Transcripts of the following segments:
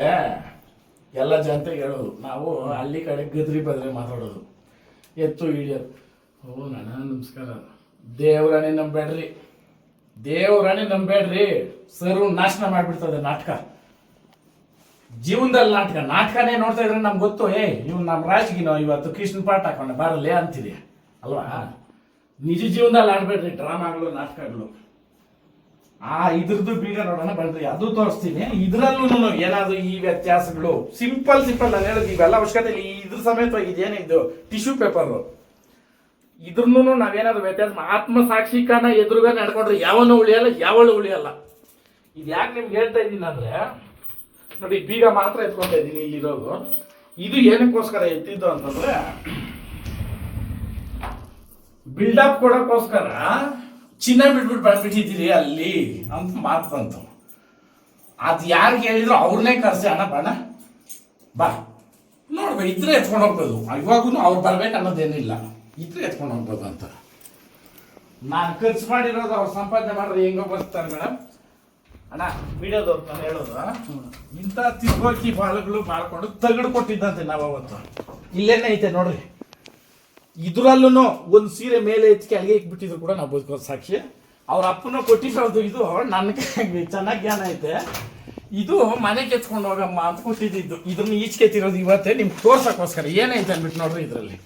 ಎಲ್ಲ ಜನತೆಗೆ ಹೇಳೋದು ನಾವು ಹಳ್ಳಿ ಕಡೆ ಗದ್ರಿ ಬದ್ರಿ ಮಾತಾಡೋದು. ಎತ್ತು ಹಿಡಿಯೋದು ಓ ನನ್ನ ನಮಸ್ಕಾರ. ದೇವ್ರನೇ ನಂಬೇಡ್ರಿ ದೇವ್ರನೇ ನಂಬೇಡ್ರಿ ಸರ್ ನಾಶನ ಮಾಡ್ಬಿಡ್ತದೆ ನಾಟಕ. ಜೀವನದಲ್ಲಿ ನಾಟಕ. ನಾಟಕನೇ ನೋಡ್ತಾ ಇದ್ರೆ ನಮ್ಗೆ ಗೊತ್ತು, ಏ ಇವ್ ನಮ್ಮ ರಾಜಗಿನೋ, ಇವತ್ತು ಕೃಷ್ಣ ಪಾಠ ಹಾಕೊಂಡೆ ಬಾರಲ್ಲೇ ಅಂತೀರಿ ಅಲ್ವಾ? ನಿಜ ಜೀವನದಲ್ಲಿ ಆಡ್ಬೇಡ್ರಿ. ಡ್ರಾಮಾಗಳು, ನಾಟಕಗಳು. ಆ ಇದ್ರದ್ದು ಬೀಗ ನೋಡೋಣ ಬನ್ರಿ ಅದು ತೋರಿಸ್ತೀನಿ. ಇದ್ರಲ್ಲೂ ಏನಾದ್ರು ಈ ವ್ಯತ್ಯಾಸಗಳು? ಸಿಂಪಲ್ ಸಿಂಪಲ್ ನಾನು ಹೇಳೋದು ಇವೆಲ್ಲ ಅವಶ್ಯಕತೆ ಇದ್ರ ಸಮೇತ ಇದೇನಿದ್ದು ಇದು? Tissue paper. ಇದ್ರನ್ನೂ ನಾವೇನಾದ್ರು ವ್ಯತ್ಯಾಸ ಆತ್ಮ ಸಾಕ್ಷಿಕನ ಎದುರುಗ ನಡ್ಕೊಂಡ್ರೆ ಯಾವನು ಉಳಿಯಲ್ಲ, ಯಾವಳು ಉಳಿಯಲ್ಲ. ಇದು ಯಾಕೆ ನಿಮ್ಗೆ ಹೇಳ್ತಾ ಇದ್ದೀನಿ ಅಂದ್ರೆ, ನೋಡಿ, ಬೀಗ ಮಾತ್ರ ಎತ್ಕೊಂತ ಇದ್ದೀನಿ ಇಲ್ಲಿರೋದು. ಇದು ಏನಕ್ಕೋಸ್ಕರ ಎತ್ತಿದ್ದು ಅಂತಂದ್ರೆ ಬಿಲ್ಡಪ್ ಕೊಡೋಕ್ಕೋಸ್ಕರ ಚಿನ್ನ ಬಿಟ್ಬಿಟ್ಟು ಬಂದ್ಬಿಟ್ಟಿದ್ದೀರಿ ಅಲ್ಲಿ ಅಂತ ಮಾತು ಬಂತು. ಅದು ಯಾರಿಗೆ ಹೇಳಿದ್ರು ಅವ್ರನ್ನೇ ಕರೆಸಿ ಅಣ್ಣ ಬಣ್ಣ ಬಾ. ನೋಡ್ಬೇಕು, ಇದ್ರೆ ಎತ್ಕೊಂಡು ಹೋಗ್ಬೋದು. ಇವಾಗೂ ಅವ್ರು ಬರ್ಬೇಕು ಅನ್ನೋದೇನಿಲ್ಲ ಇದ್ರೆ ಎತ್ಕೊಂಡು ಹೋಗ್ಬೋದು ಅಂತ. ನಾನು ಖರ್ಚು ಮಾಡಿರೋದು ಅವ್ರು ಸಂಪಾದನೆ ಮಾಡಿದ್ರೆ ಹೆಂಗೋ ಬರ್ತಾರೆ ಮೇಡಮ್ ಅಣ್ಣ ವಿಡಿಯೋದವ್ರು ನಾನು ಹೇಳೋದು ಇಂಥ ತಿರ್ಗೋಕಿ ಬಾಳುಗಳು ಮಾಡ್ಕೊಂಡು ತಗಡು ಕೊಟ್ಟಿದ್ದಂತೆ ನಾವು ಅವತ್ತು. ಇಲ್ಲೇನೇ ಐತೆ ನೋಡ್ರಿ. ಇದ್ರಲ್ಲೂ ಒಂದು ಸೀರೆ ಮೇಲೆ ಎತ್ತಿ ಅಲ್ಲಿಗೆ ಇಟ್ಬಿಟ್ಟಿದ್ರು ಕೂಡ ನಾವು ಬದುಕೋದು ಸಾಕ್ಷಿ. ಅವ್ರ ಅಪ್ಪನ ಕೊಟ್ಟಿರೋದು ಇದು ನನಗೆ ಚೆನ್ನಾಗಿ ಜ್ಞಾನ ಐತೆ. ಇದು ಮನೆಗೆ ಎತ್ಕೊಂಡು ಹೋಗಮ್ಮ ಅಂತ ಕೊಟ್ಟಿದ್ದು. ಇದನ್ನ ಈಚೆಗೆ ತಿರೋದು ಇವತ್ತೇ ನಿಮ್ಗೆ ತೋರ್ಸಕ್ಕೋಸ್ಕರ. ಏನೈತೆ ಅಂದ್ಬಿಟ್ಟು ನೋಡ್ರಿ ಇದರಲ್ಲಿ.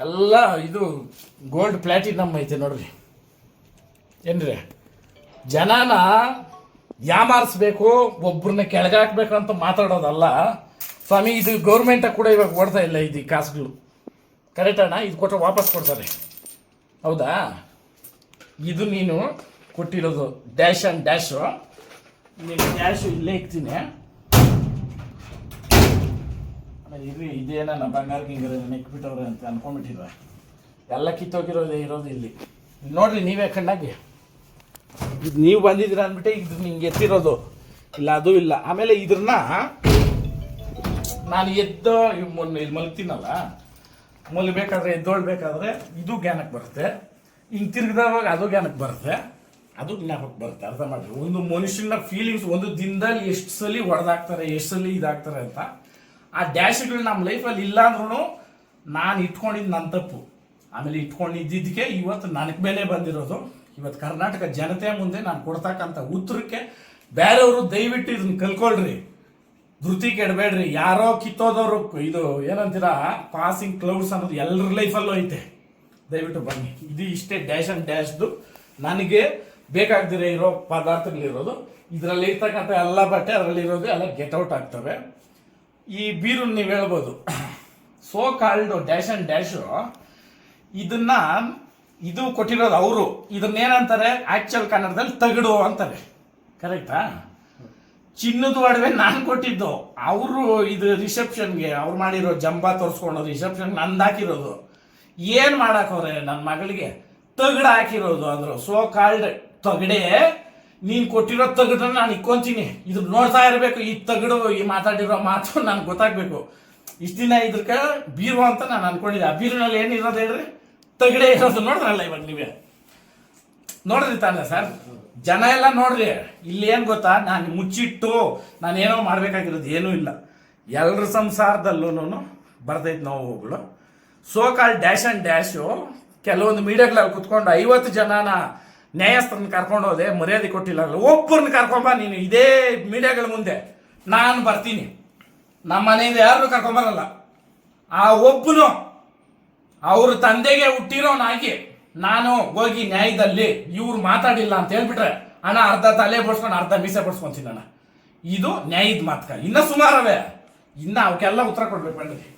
ಎಲ್ಲ ಇದು ಗೋಲ್ಡ್ ಪ್ಲಾಟಿನಮ್ ಐತೆ ನೋಡ್ರಿ. ಏನ್ರಿ? ಜನನ ಯಾಮಾರಿಸ್ಬೇಕು ಒಬ್ಬರನ್ನ ಕೆಳಗಾಕ್ಬೇಕು ಅಂತ ಮಾತಾಡೋದಲ್ಲ. ಸ್ವಾಮಿ, ಇದು ಗೌರ್ಮೆಂಟ ಕೂಡ ಇವಾಗ ಓಡ್ತಾ ಇಲ್ಲ ಇದು ಕಾಸುಗಳು. ಕರೆಕ್ಟ್ ಅಣ್ಣ, ಇದು ಕೊಟ್ಟರೆ ವಾಪಸ್ ಕೊಡ್ತಾರೆ. ಹೌದಾ? ಇದು ನೀನು ಕೊಟ್ಟಿರೋದು ಡ್ಯಾಶ್ ಆ್ಯಂಡ್ ಡ್ಯಾಶು ನೀನು ಡ್ಯಾಶು ಇಲ್ಲೇ ಇಕ್ತೀನಿ. ಇರ್ರಿ, ಇದೇನ ಬಂಗಾರ ಗಿಂಗಾರ ಇಕ್ಬಿಟ್ಟವ್ರೆ ಅಂತ ಅನ್ಕೊಂಡ್ಬಿಟ್ಟಿದ್ರೆ ಎಲ್ಲ ಕಿತ್ತೋಗಿರೋದೇ ಇರೋದು ಇಲ್ಲಿ. ನೋಡ್ರಿ, ನೀವೇ ಕಣ್ಣಾಗಿ. ಇದು ನೀವು ಬಂದಿದ್ದೀರ ಅಂದ್ಬಿಟ್ಟು ಇದು ನಿಂಗೆ ಎತ್ತಿರೋದು. ಇಲ್ಲ, ಅದು ಇಲ್ಲ. ಆಮೇಲೆ ಇದ್ರನ್ನ ನಾನು ಎದ್ದು ಮೊನ್ನೆ ಇಲ್ಲಿ ಮಲಗ್ತೀನಲ್ಲ ಮಲಗಬೇಕಾದ್ರೆ ಎದ್ದೊಳ್ಬೇಕಾದ್ರೆ ಇದು ಜ್ಞಾನಕ್ಕೆ ಬರುತ್ತೆ. ಹಿಂಗೆ ತಿರುಗಿದಾಗ ಅದು ಜ್ಞಾನಕ್ಕೆ ಬರುತ್ತೆ. ಅದು ಜ್ಞಾಪಕ ಬರುತ್ತೆ, ಅರ್ಥ ಮಾಡಿ ಒಂದು ಮನುಷ್ಯನ ಫೀಲಿಂಗ್ಸ್ ಒಂದು ದಿನದಲ್ಲಿ ಎಷ್ಟು ಸಲ ಹೊಡೆದಾಗ್ತಾರೆ ಎಷ್ಟು ಸಲ ಇದಾಗ್ತಾರೆ ಅಂತ, ಆ ಡ್ಯಾಶ್ಗಳು ನಮ್ಮ ಲೈಫಲ್ಲಿ ಇಲ್ಲ ಅಂದ್ರೂ ನಾನು ಇಟ್ಕೊಂಡಿದ್ದು ನನ್ನ ತಪ್ಪು. ಆಮೇಲೆ ಇಟ್ಕೊಂಡಿದ್ದಕ್ಕೆ ಇವತ್ತು ನನಗೆ ಬೆಲೆ ಬಂದಿರೋದು. ಇವತ್ತು ಕರ್ನಾಟಕ ಜನತೆ ಮುಂದೆ ನಾನು ಕೊಡ್ತಕ್ಕಂಥ ಉತ್ತರಕ್ಕೆ ಬೇರೆಯವರು ದಯವಿಟ್ಟು ಇದನ್ನ ಕಲ್ಕೊಳ್ರಿ. ಧೃತಿ ಕೆಡಬೇಡ್ರಿ. ಯಾರೋ ಕಿತ್ತೋದವರು ಇದು ಏನಂತೀರಾ? ಪಾಸಿಂಗ್ ಕ್ಲೌಡ್ಸ್ ಅನ್ನೋದು ಎಲ್ಲರ ಲೈಫಲ್ಲೂ ಐತೆ. ದಯವಿಟ್ಟು ಬನ್ನಿ. ಇದು ಇಷ್ಟೇ ಡ್ಯಾಶ್ ಅಂಡ್ ಡ್ಯಾಶ್ದು ನನಗೆ ಬೇಕಾಗ್ದಿರೋ ಇರೋ ಪದಾರ್ಥಗಳಿರೋದು. ಇದರಲ್ಲಿ ಇರ್ತಕ್ಕಂಥ ಎಲ್ಲ ಬಟ್ಟೆ ಅದರಲ್ಲಿರೋದು ಎಲ್ಲ ಗೆಟ್ ಔಟ್ ಆಗ್ತವೆ. ಈ ಬೀರು ನೀವು ಹೇಳ್ಬೋದು. So called dash and dash ಇದನ್ನ ಇದು ಕೊಟ್ಟಿರೋದು ಅವರು. ಇದನ್ನೇನಂತಾರೆ? ಆಕ್ಚುಯಲ್ ಕನ್ನಡದಲ್ಲಿ ತಗಡು ಅಂತಾರೆ. ಕರೆಕ್ಟಾ ಚಿನ್ನದ ಒಡವೆ ನಾನು ಕೊಟ್ಟಿದ್ದು. ಅವರು ಇದು ರಿಸೆಪ್ಷನ್ಗೆ ಅವ್ರು ಮಾಡಿರೋ ಜಂಬ ತೋರಿಸ್ಕೊಂಡು ರಿಸೆಪ್ಷನ್ ನಂದು ಹಾಕಿರೋದು. ಏನು ಮಾಡಾಕವ್ರೆ ನನ್ನ ಮಗಳಿಗೆ? ತಗಡ ಹಾಕಿರೋದು ಅಂದ್ರು. ಸೋ ಕಾಲ್ಡ್ ತಗಡೆ, ನೀನು ಕೊಟ್ಟಿರೋ ತಗಡನ್ನ ನಾನು ಇಕ್ಕೊಂತೀನಿ. ಇದು ನೋಡ್ತಾ ಇರಬೇಕು, ಈ ತಗಡು, ಈ ಮಾತಾಡಿರೋ ಮಾತು ನನಗೆ ಗೊತ್ತಾಗಬೇಕು. ಇಷ್ಟು ದಿನ ಇದ್ರಕ ಬೀರು ಅಂತ ನಾನು ಅನ್ಕೊಂಡಿದ್ದೆ. ಆ ಬೀರಿನಲ್ಲಿ ಏನಿರೋದು ಹೇಳ್ರಿ? ತಗಡೆ ಇರೋದು ನೋಡ್ರಲ್ಲ ಇವಾಗ ನೀವೇ? ನೋಡ್ರಿ ತಾನೆ ಸರ್, ಜನ ಎಲ್ಲ ನೋಡ್ರಿ, ಇಲ್ಲಿ ಏನ್ ಗೊತ್ತಾ, ನಾನು ಮುಚ್ಚಿಟ್ಟು ನಾನೇನೋ ಮಾಡ್ಬೇಕಾಗಿರೋದು ಏನೂ ಇಲ್ಲ. ಎಲ್ಲರ ಸಂಸಾರದಲ್ಲೂ ಬರ್ತೈತೆ ನೋವುಗಳು so call dash and dash ಕೆಲವೊಂದು ಮೀಡಿಯಾಗಳಲ್ಲಿ ಕುತ್ಕೊಂಡು ಐವತ್ತು ಜನನ ನ್ಯಾಯಸ್ಥರನ್ನ ಕರ್ಕೊಂಡು ಹೋದೆ, ಮರ್ಯಾದೆ ಕೊಟ್ಟಿಲ್ಲ. ಒಬ್ಬರನ್ನ ಕರ್ಕೊಂಬ, ನೀನು ಇದೇ ಮೀಡಿಯಾಗಳ ಮುಂದೆ. ನಾನು ಬರ್ತೀನಿ. ನಮ್ಮ ಮನೆಯಿಂದ ಯಾರನ್ನು ಕರ್ಕೊಂಬರಲ್ಲ. ಆ ಒಬ್ಬನು, ಅವ್ರ ತಂದೆಗೆ ಹುಟ್ಟಿರೋನಾಗಿ ನಾನು ಹೋಗಿ ನ್ಯಾಯದಲ್ಲಿ ಇವ್ರು ಮಾತಾಡಿಲ್ಲ ಅಂತ ಹೇಳ್ಬಿಟ್ರೆ, ಅಣ್ಣ ಅರ್ಧ ತಲೆ ಬಡ್ಸ್ಕೊಂಡು ಅರ್ಧ ಮೀಸೆ ಬಡ್ಸ್ಕೊಂತೀನಿ ಅಣ್ಣ ಇದು ನ್ಯಾಯದ ಮಾತುಕ. ಇನ್ನ ಸುಮಾರವೇ. ಇನ್ನ ಅವಕ್ಕೆಲ್ಲ ಉತ್ತರ ಕೊಡ್ಬೇಕು, ಬನ್ನಿ.